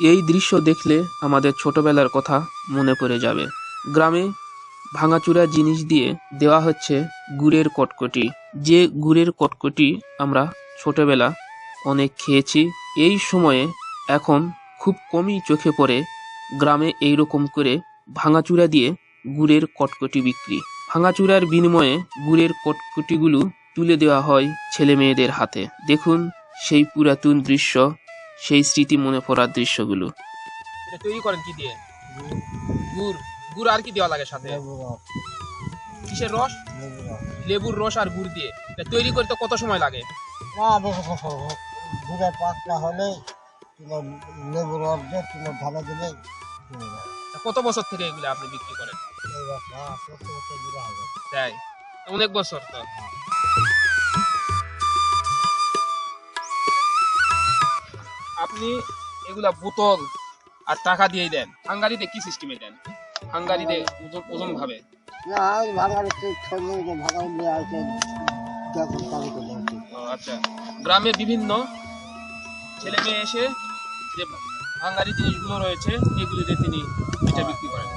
এই দৃশ্য দেখলে আমাদের ছোটবেলার কথা মনে পড়ে যাবে। গ্রামে ভাঙাচুরা জিনিস দিয়ে দেওয়া হচ্ছে গুড়ের কটকটি। যে গুড়ের কটকটি আমরা ছোটবেলা অনেক খেয়েছি, এই সময়ে এখন খুব কমই চোখে পড়ে গ্রামে এই রকম করে ভাঙাচুরা দিয়ে গুড়ের কটকটি বিক্রি। ভাঙাচুরার বিনিময়ে গুড়ের কটকটিগুলো তুলে দেওয়া হয় ছেলে মেয়েদের হাতে। দেখুন সেই পুরাতন দৃশ্য সেই স্মৃতি মনে পড়ার দৃশ্যগুলো। এটা তৈরি করেন কি দিয়ে? গুড়। গুড় আর কি দেওয়া লাগে সাথে? কিসের রস? লেবুর রস। আর গুড় দিয়ে। এটা তৈরি করতে কত সময় লাগে? ঘুরে পাঁচটা হলে কিলো লেবু রস দিয়ে কিলো ঢালা দিলে হয়ে কত বছর থেকে এগুলো আপনি বিক্রি করেন? হ্যাঁ, গুঁড়া। তাই? অনেক বছর তো। আপনি এগুলা বোতল আর টাকা দিয়ে দেন। হাঙ্গারিতে কি সিস্টেমে দেন? হাঙ্গারিতে ওজন ওজন ভাবে। আচ্ছা। গ্রামে বিভিন্ন ছেলে মেয়ে এসে যে হাঙ্গারি জিনিসগুলো রয়েছে এগুলিতে তিনি এটা বিক্রি করেন।